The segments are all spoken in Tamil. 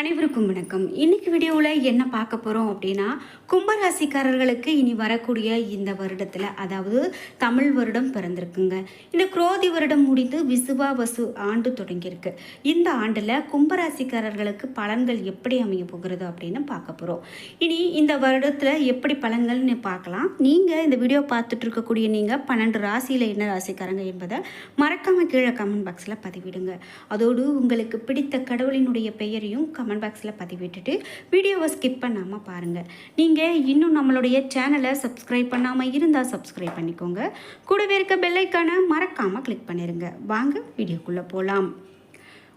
அனைவருக்கும் வணக்கம். இன்னைக்கு வீடியோவில் என்ன பார்க்க போகிறோம் அப்படின்னா கும்பராசிக்காரர்களுக்கு இனி வரக்கூடிய இந்த வருடத்தில் அதாவது தமிழ் வருடம் பிறந்திருக்குங்க. இந்த குரோதி வருடம் முடிந்து விசுவா வசு ஆண்டு தொடங்கியிருக்கு. இந்த ஆண்டில் கும்பராசிக்காரர்களுக்கு பலன்கள் எப்படி அமைய போகிறது அப்படின்னு பார்க்க போகிறோம் இனி இந்த வருடத்தில் எப்படி பலன்கள்னு பார்க்கலாம். நீங்கள் இந்த வீடியோ பார்த்துட்டு இருக்கக்கூடிய நீங்கள் பன்னெண்டு ராசியில் என்ன ராசிக்காரங்க என்பதை மறக்காமல் கீழே கமெண்ட் பாக்ஸில் பதிவிடுங்க. அதோடு உங்களுக்கு பிடித்த கடவுளினுடைய பெயரையும் கமெண்ட் பாக்ஸில் பதிவிட்டுட்டு வீடியோவை ஸ்கிப் பண்ணாமல் பாருங்கள் நீங்கள் இன்னும் நம்மளுடைய சேனலை சப்ஸ்கிரைப் பண்ணாமல் இருந்தால் சப்ஸ்கிரைப் பண்ணிக்கோங்க. கூடவே இருக்க பெல்லைக்கான மறக்காமல் கிளிக் பண்ணிடுங்க வாங்க வீடியோக்குள்ளே போகலாம்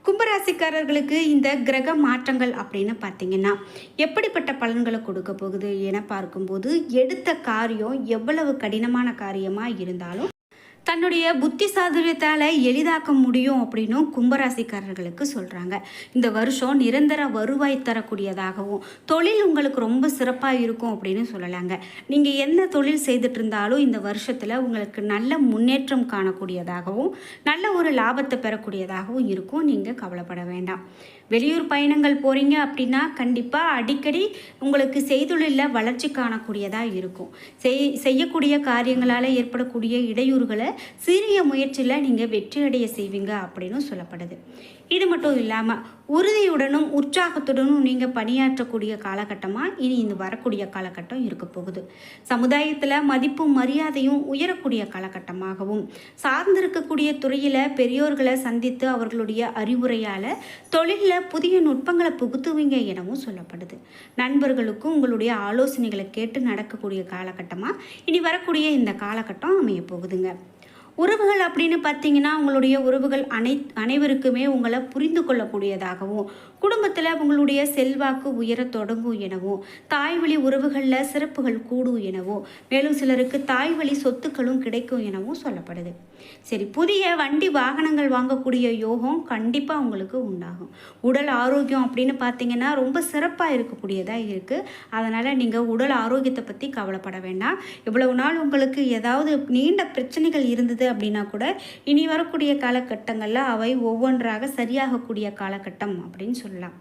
கும்பராசிக்காரர்களுக்கு இந்த கிரக மாற்றங்கள் அப்படின்னு பார்த்தீங்கன்னா எப்படிப்பட்ட பலன்களை கொடுக்க போகுது என பார்க்கும்போது எடுத்த காரியம் எவ்வளவு கடினமான காரியமாக இருந்தாலும் தன்னுடைய புத்தி சாதுரியத்தால் எளிதாக்க முடியும் அப்படின்னும் கும்பராசிக்காரர்களுக்கு சொல்கிறாங்க இந்த வருஷம் நிரந்தர வருவாய் தரக்கூடியதாகவும் தொழில் உங்களுக்கு ரொம்ப சிறப்பாக இருக்கும் அப்படின்னு சொல்லலாங்க. நீங்கள் எந்த தொழில் செய்துட்டு இருந்தாலும் இந்த வருஷத்தில் உங்களுக்கு நல்ல முன்னேற்றம் காணக்கூடியதாகவும் நல்ல ஒரு லாபத்தை பெறக்கூடியதாகவும் இருக்கும். நீங்கள் கவலைப்பட வேண்டாம். வெளியூர் பயணங்கள் போகிறீங்க அப்படின்னா கண்டிப்பாக அடிக்கடி உங்களுக்கு செய்தொழிலில் வளர்ச்சி காணக்கூடியதாக இருக்கும். செய் செய்யக்கூடிய காரியங்களால் ஏற்படக்கூடிய இடையூறுகளை சிறிய முயற்சியில் நீங்கள் வெற்றியடைய செய்வீங்க அப்படின்னு சொல்லப்படுது. இது மட்டும் இல்லாமல் உறுதியுடனும் உற்சாகத்துடனும் நீங்கள் பணியாற்றக்கூடிய காலகட்டமாக இனி இந்த வரக்கூடிய காலகட்டம் இருக்க போகுது. சமுதாயத்தில் மதிப்பும் மரியாதையும் உயரக்கூடிய காலகட்டமாகவும் சார்ந்திருக்கக்கூடிய துறையில் பெரியோர்களை சந்தித்து அவர்களுடைய அறிவுரையால் தொழிலில் புதிய நுட்பங்களை புகுத்துவீங்க எனவும் சொல்லப்படுது. நண்பர்களுக்கும் உங்களுடைய ஆலோசனைகளை கேட்டு நடக்கக்கூடிய காலகட்டமாக இனி வரக்கூடிய இந்த காலகட்டம் அமைய போகுதுங்க. உறவுகள் அப்படின்னு பார்த்தீங்கன்னா உங்களுடைய உறவுகள் அனை அனைவருக்குமே உங்களை புரிந்து கொள்ளக்கூடியதாகவும் குடும்பத்தில் உங்களுடைய செல்வாக்கு உயர தொடங்கும் எனவும் தாய் வழி உறவுகளில் சிறப்புகள் கூடும் எனவும் மேலும் சிலருக்கு தாய் வழி சொத்துக்களும் கிடைக்கும் எனவும் சொல்லப்படுது. சரி புதிய வண்டி வாகனங்கள் வாங்கக்கூடிய யோகம் கண்டிப்பாக உங்களுக்கு உண்டாகும். உடல் ஆரோக்கியம் அப்படின்னு பார்த்தீங்கன்னா ரொம்ப சிறப்பாக இருக்கக்கூடியதாக இருக்குது அதனால் நீங்கள் உடல் ஆரோக்கியத்தை பற்றி கவலைப்பட வேண்டாம். இவ்வளவு நாள் உங்களுக்கு ஏதாவது நீண்ட பிரச்சனைகள் இருந்தது அப்படின்னா கூட இனி வரக்கூடிய காலகட்டங்களில் அவை ஒவ்வொன்றாக சரியாகக்கூடிய காலகட்டம் அப்படின்னு சொல்லலாம்.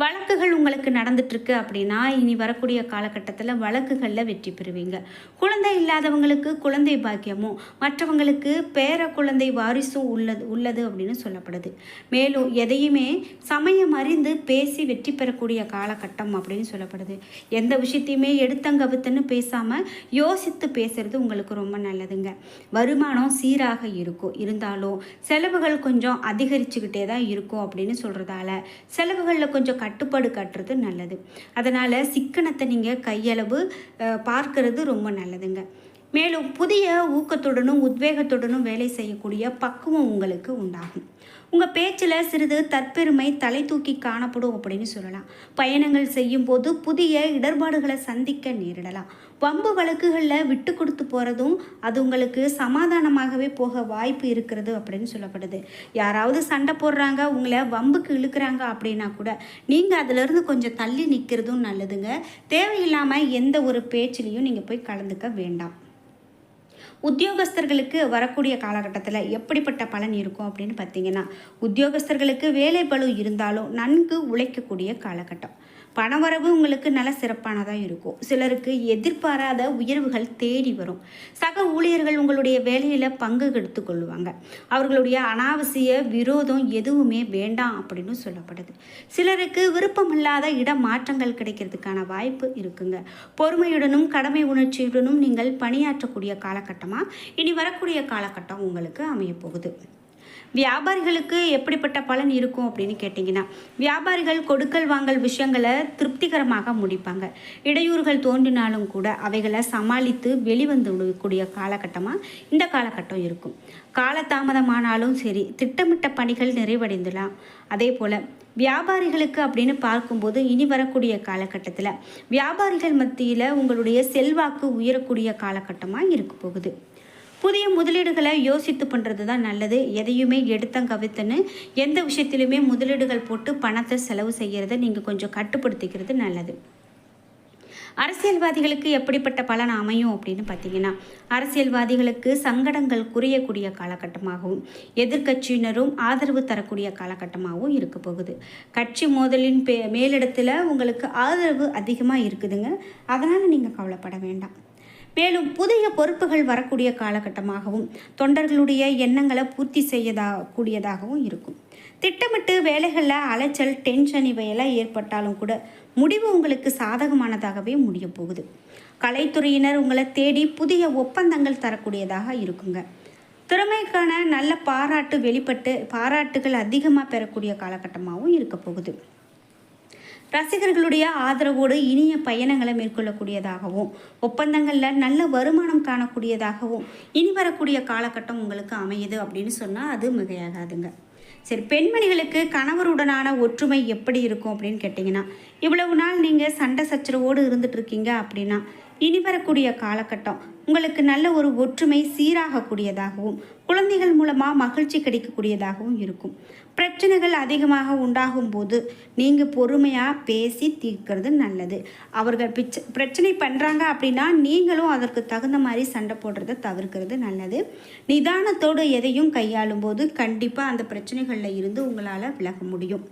வழக்குகள் உங்களுக்கு நடந்துட்டுருக்கு அப்படின்னா இனி வரக்கூடிய காலகட்டத்தில் வழக்குகளில் வெற்றி பெறுவீங்க. குழந்தை இல்லாதவங்களுக்கு குழந்தை பாக்கியமும் மற்றவங்களுக்கு பேர குழந்தை வாரிசும் உள்ளது உள்ளது அப்படின்னு சொல்லப்படுது. மேலும் எதையுமே சமயம் அறிந்து பேசி வெற்றி பெறக்கூடிய காலகட்டம் அப்படின்னு சொல்லப்படுது. எந்த விஷயத்தையுமே எடுத்தங்கவுத்துன்னு பேசாமல் யோசித்து பேசுறது உங்களுக்கு ரொம்ப நல்லதுங்க. வருமானம் சீராக இருக்கும். இருந்தாலும் செலவுகள் கொஞ்சம் அதிகரிச்சுக்கிட்டே தான் இருக்கும் அப்படின்னு சொல்கிறதால செலவுகளில் கொஞ்சம் கட்டுப்பாடு காட்டுறது நல்லது. அதனால் சிக்கனத்தை நீங்கள் கையளவு பார்க்கறது ரொம்ப நல்லதுங்க. மேலும் புதிய ஊக்கத்துடனும் உத்வேகத்துடனும் வேலை செய்யக்கூடிய பக்குவம் உங்களுக்கு உண்டாகும். உங்கள் பேச்சில் சிறிது தற்பெருமை தலை தூக்கி காணப்படும் அப்படின்னு சொல்லலாம். பயணங்கள் செய்யும்போது புதிய இடர்பாடுகளை சந்திக்க நேரிடலாம். வம்பு வழக்குகளில் விட்டு கொடுத்து போகிறதும் அது உங்களுக்கு சமாதானமாகவே போக வாய்ப்பு இருக்கிறது அப்படின்னு சொல்லப்படுது. யாராவது சண்டை போடுறாங்க உங்களை வம்புக்கு இழுக்கிறாங்க அப்படின்னா கூட நீங்கள் அதிலிருந்து கொஞ்சம் தள்ளி நிற்கிறதும் நல்லதுங்க. தேவையில்லாமல் எந்த ஒரு பேச்சிலையும் நீங்கள் போய் கலந்துக்க வேண்டாம். உத்தியோகஸ்தர்களுக்கு வரக்கூடிய காலகட்டத்தில் எப்படிப்பட்ட பலன் இருக்கும் அப்படின்னு பார்த்தீங்கன்னா உத்தியோகஸ்தர்களுக்கு வேலை பளு இருந்தாலும் நன்கு உழைக்கக்கூடிய காலகட்டம். பணவரவு உங்களுக்கு நல்ல சிறப்பானதாக இருக்கும். சிலருக்கு எதிர்பாராத உயர்வுகள் தேடி வரும். சக ஊழியர்கள் உங்களுடைய வேலையில் பங்கு எடுத்துக்கொள்வாங்க அவர்களுடைய அனாவசிய விரோதம் எதுவுமே வேண்டாம் அப்படின்னு சொல்லப்படுது. சிலருக்கு விருப்பமில்லாத இடமாற்றங்கள் கிடைக்கிறதுக்கான வாய்ப்பு இருக்குங்க. பொறுமையுடனும் கடமை உணர்ச்சியுடனும் நீங்கள் பணியாற்றக்கூடிய காலகட்டம் காலகட்டமாக இனி வரக்கூடிய காலகட்டம் உங்களுக்கு அமையப்போகுது. வியாபாரிகளுக்கு எப்படிப்பட்ட பலன் இருக்கும் அப்படின்னு கேட்டிங்கன்னா வியாபாரிகள் கொடுக்கல் வாங்கல் விஷயங்களை திருப்திகரமாக முடிப்பாங்க. இடையூறுகள் தோன்றினாலும் கூட அவைகளை சமாளித்து வெளிவந்து விடக்கூடிய காலகட்டமாக இந்த காலகட்டம் இருக்கும். காலதாமதமானாலும் சரி திட்டமிட்ட பணிகள் நிறைவடைந்துலாம் அதே போல் வியாபாரிகளுக்கு அப்படின்னு பார்க்கும்போது இனி வரக்கூடிய காலகட்டத்தில் வியாபாரிகள் மத்தியில் உங்களுடைய செல்வாக்கு உயரக்கூடிய காலகட்டமாக இருக்க போகுது. புதிய முதலீடுகளை யோசித்து பண்ணுறது தான் நல்லது. எதையுமே எடுத்தம் கவித்தன்னு எந்த விஷயத்திலுமே முதலீடுகள் போட்டு பணத்தை செலவு செய்கிறத நீங்கள் கொஞ்சம் கட்டுப்படுத்திக்கிறது நல்லது. அரசியல்வாதிகளுக்கு எப்படிப்பட்ட பலன் அமையும் அப்படின்னு பார்த்தீங்கன்னா அரசியல்வாதிகளுக்கு சங்கடங்கள் குறையக்கூடிய காலகட்டமாகவும் எதிர்க்கட்சியினரும் ஆதரவு தரக்கூடிய காலகட்டமாகவும் இருக்க போகுது. கட்சி மோதலின் பே மேலிடத்தில் உங்களுக்கு ஆதரவு அதிகமாக இருக்குதுங்க. அதனால் நீங்கள் கவலைப்பட வேண்டாம். மேலும் புதிய பொறுப்புகள் வரக்கூடிய காலகட்டமாகவும் தொண்டர்களுடைய எண்ணங்களை பூர்த்தி செய்யதா கூடியதாகவும் இருக்கும். திட்டமிட்டு வேலைகளில் அலைச்சல் டென்ஷன் இவையெல்லாம் ஏற்பட்டாலும் கூட முடிவு உங்களுக்கு சாதகமானதாகவே முடிய போகுது. கலைத்துறையினர் உங்களை தேடி புதிய ஒப்பந்தங்கள் தரக்கூடியதாக இருக்குங்க. திறமைக்கான நல்ல பாராட்டு வெளிப்பட்டு பாராட்டுகள் அதிகமாக பெறக்கூடிய காலகட்டமாகவும் இருக்க போகுது. ரசிகர்களுடைய ஆதரவோடு இனிய பயணங்களை மேற்கொள்ளக்கூடியதாகவும் ஒப்பந்தங்களில் நல்ல வருமானம் காணக்கூடியதாகவும் இனி வரக்கூடிய காலகட்டம் உங்களுக்கு அமையுது அப்படின்னு சொன்னால் அது மிகையாகாதுங்க. சரி பெண்மணிகளுக்கு கணவருடனான ஒற்றுமை எப்படி இருக்கும் அப்படின்னு கேட்டிங்கன்னா இவ்வளவு நாள் நீங்கள் சண்டை சச்சரவோடு இருந்துட்டு இருக்கீங்க அப்படின்னா இனி வரக்கூடிய காலகட்டம் உங்களுக்கு நல்ல ஒரு ஒற்றுமை சீராகக்கூடியதாகவும் குழந்தைகள் மூலமாக மகிழ்ச்சி கிடைக்கக்கூடியதாகவும் இருக்கும். பிரச்சனைகள் அதிகமாக உண்டாகும் போது நீங்கள் பொறுமையாக பேசி தீர்க்கிறது நல்லது. அவர்கள் பிச்ச பிரச்சனை பண்ணுறாங்க அப்படின்னா நீங்களும் அதற்கு தகுந்த மாதிரி சண்டை போடுறத தவிர்க்கிறது நல்லது. நிதானத்தோடு எதையும் கையாளும் போது கண்டிப்பாக அந்த பிரச்சனைகளில் இருந்து உங்களால் விலக முடியும்.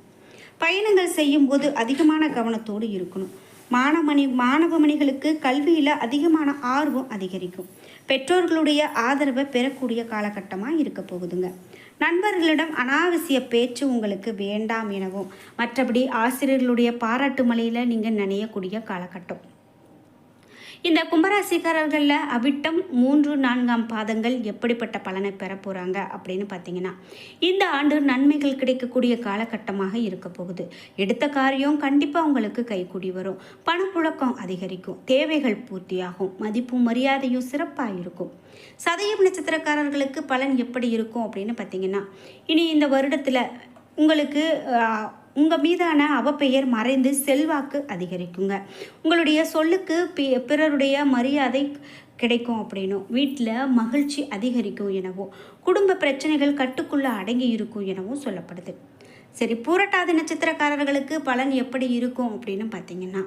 பயணங்கள் செய்யும்போது அதிகமான கவனத்தோடு இருக்கணும். மாணவமணி மாணவமணிகளுக்கு கல்வியில் அதிகமான ஆர்வம் அதிகரிக்கும். பெற்றோர்களுடைய ஆதரவை பெறக்கூடிய காலகட்டமாக இருக்க போகுதுங்க. நண்பர்களிடம் அனாவசிய பேச்சு உங்களுக்கு வேண்டாம் எனவும் மற்றபடி ஆசிரியர்களுடைய பாராட்டு மலையில் நீங்கள் நினையக்கூடிய காலகட்டம். இந்த கும்பராசிக்காரர்களில் அவிட்டம் மூன்று நான்காம் பாதங்கள் எப்படிப்பட்ட பலனை பெற போகிறாங்க அப்படின்னு பார்த்தீங்கன்னா இந்த ஆண்டு நன்மைகள் கிடைக்கக்கூடிய காலகட்டமாக இருக்க போகுது. எடுத்த காரியம் கண்டிப்பாக உங்களுக்கு கைகூடி வரும். பணப்புழக்கம் அதிகரிக்கும். தேவைகள் பூர்த்தியாகும். மதிப்பும் மரியாதையும் சிறப்பாக இருக்கும். சதயம் நட்சத்திரக்காரர்களுக்கு பலன் எப்படி இருக்கும் அப்படின்னு பார்த்தீங்கன்னா இனி இந்த வருடத்தில் உங்களுக்கு உங்கள் மீதான அவப்பெயர் மறைந்து செல்வாக்கு அதிகரிக்குங்க. உங்களுடைய சொல்லுக்கு பி பிறருடைய மரியாதை கிடைக்கும் அப்படின்னும். வீட்டில் மகிழ்ச்சி அதிகரிக்கும் எனவும் குடும்ப பிரச்சனைகள் கட்டுக்குள்ளே அடங்கி இருக்கும் எனவும் சொல்லப்படுது. சரி பூரட்டாதி நட்சத்திரக்காரர்களுக்கு பலன் எப்படி இருக்கும் அப்படின்னு பார்த்தீங்கன்னா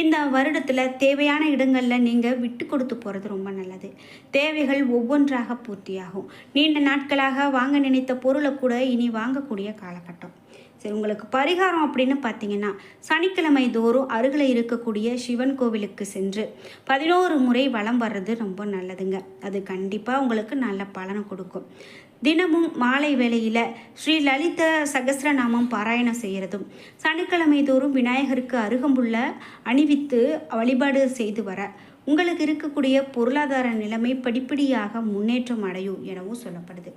இந்த வருடத்தில் தேவையான இடங்களில் நீங்கள் விட்டு கொடுத்து போகிறது ரொம்ப நல்லது. தேவைகள் ஒவ்வொன்றாக பூர்த்தியாகும். நீண்ட நாட்களாக வாங்க நினைத்த பொருளை கூட இனி வாங்கக்கூடிய காலகட்டம். சரி உங்களுக்கு பரிகாரம் அப்படின்னு பார்த்தீங்கன்னா சனிக்கிழமை தோறும் அருகில் இருக்கக்கூடிய சிவன் கோவிலுக்கு சென்று பதினோரு முறை வளம் வர்றது ரொம்ப நல்லதுங்க. அது கண்டிப்பாக உங்களுக்கு நல்ல பலனை கொடுக்கும். தினமும் மாலை வேளையில் ஸ்ரீ லலித சகசிரநாமம் பாராயணம் செய்கிறதும் சனிக்கிழமை தோறும் விநாயகருக்கு அருகம்புள்ள அணிவித்து வழிபாடு செய்து வர உங்களுக்கு இருக்கக்கூடிய பொருளாதார நிலைமை படிப்படியாக முன்னேற்றம் அடையும் எனவும் சொல்லப்படுது.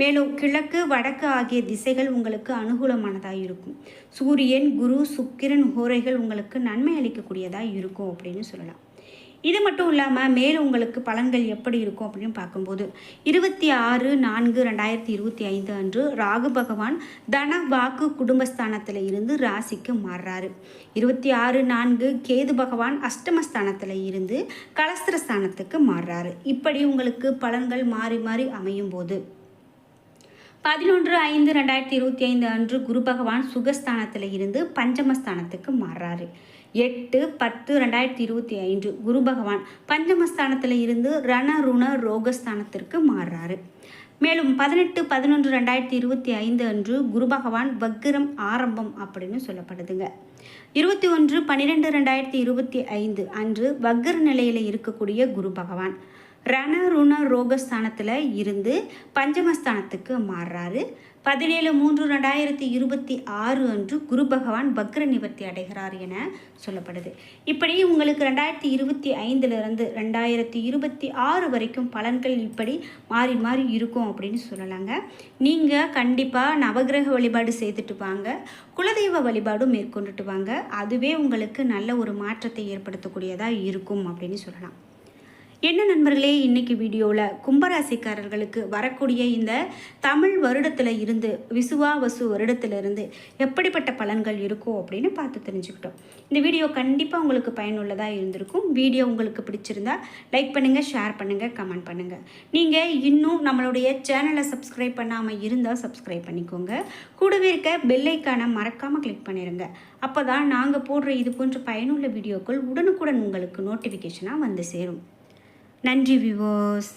மேலும் கிழக்கு வடக்கு ஆகிய திசைகள் உங்களுக்கு அனுகூலமானதாக இருக்கும் சூரியன் குரு சுக்கிரன் ஹோரைகள் உங்களுக்கு நன்மை அளிக்கக்கூடியதாக இருக்கும் அப்படின்னு சொல்லலாம். இது மட்டும் இல்லாமல் மேலும் உங்களுக்கு பலன்கள் எப்படி இருக்கும் அப்படின்னு பார்க்கும்போது இருபத்தி ஆறு நான்கு ரெண்டாயிரத்தி இருபத்தி ஐந்து அன்று ராகு பகவான் தன வாக்கு குடும்பஸ்தானத்தில் இருந்து ராசிக்கு மாறுறாரு. இருபத்தி ஆறு நான்கு கேது பகவான் அஷ்டமஸ்தானத்தில் இருந்து கலஸ்திரஸ்தானத்துக்கு மாறுறாரு. இப்படி உங்களுக்கு பலன்கள் மாறி மாறி அமையும் போது பதினொன்று ஐந்து ரெண்டாயிரத்தி இருபத்தி ஐந்து அன்று குரு பகவான் சுகஸ்தானத்தில் இருந்து பஞ்சமஸ்தானத்துக்கு மாறுறாரு. எட்டு பத்து ரெண்டாயிரத்தி இருபத்தி ஐந்து குரு பகவான் பஞ்சமஸ்தானத்தில் இருந்து ரணருண ரோகஸ்தானத்திற்கு மாறுறாரு. மேலும் பதினெட்டு பதினொன்று ரெண்டாயிரத்தி இருபத்தி ஐந்து அன்று குரு பகவான் வக்கிரம் ஆரம்பம் அப்படின்னு சொல்லப்படுதுங்க. இருபத்தி ஒன்று பன்னிரெண்டு ரெண்டாயிரத்தி இருபத்தி ஐந்து அன்று வக்கர நிலையில் இருக்கக்கூடிய குரு பகவான். ரண ருண ரோகஸ்தானத்தில் இருந்து பஞ்சமஸ்தானத்துக்கு மாறுறாரு. பதினேழு மூன்று ரெண்டாயிரத்தி இருபத்தி ஆறு அன்று குரு பகவான் பக்ர நிவர்த்தி அடைகிறார் என சொல்லப்படுது. இப்படி உங்களுக்கு ரெண்டாயிரத்தி இருபத்தி ஐந்துலேருந்து ரெண்டாயிரத்தி இருபத்தி ஆறு வரைக்கும் பலன்கள் இப்படி மாறி மாறி இருக்கும் அப்படின்னு சொல்லலாங்க. நீங்கள் கண்டிப்பாக நவகிரக வழிபாடு செய்துட்டு வாங்க. குலதெய்வ வழிபாடும் மேற்கொண்டுட்டு வாங்க. அதுவே உங்களுக்கு நல்ல ஒரு மாற்றத்தை ஏற்படுத்தக்கூடியதாக இருக்கும் அப்படின்னு சொல்லலாம். என்ன நண்பர்களே இன்னைக்கு வீடியோவில் கும்பராசிக்காரர்களுக்கு வரக்கூடிய இந்த தமிழ் வருடத்தில் இருந்து விசுவா வசு எப்படிப்பட்ட பலன்கள் இருக்கும் அப்படின்னு பார்த்து தெரிஞ்சுக்கிட்டோம். இந்த வீடியோ கண்டிப்பாக உங்களுக்கு பயனுள்ளதாக இருந்திருக்கும். வீடியோ உங்களுக்கு பிடிச்சிருந்தா லைக் பண்ணுங்கள் ஷேர் பண்ணுங்கள் கமெண்ட் பண்ணுங்கள் நீங்கள் இன்னும் நம்மளுடைய சேனலை சப்ஸ்கிரைப் பண்ணாமல் இருந்தால் சப்ஸ்கிரைப் பண்ணிக்கோங்க. கூடவே இருக்க பெல்லைக்கான மறக்காமல் கிளிக் பண்ணிடுங்க அப்போ தான் நாங்கள் போடுற இது போன்ற பயனுள்ள வீடியோக்கள் உடனுக்குடன் உங்களுக்கு நோட்டிஃபிகேஷனாக வந்து சேரும். நன்றி விவோஸ்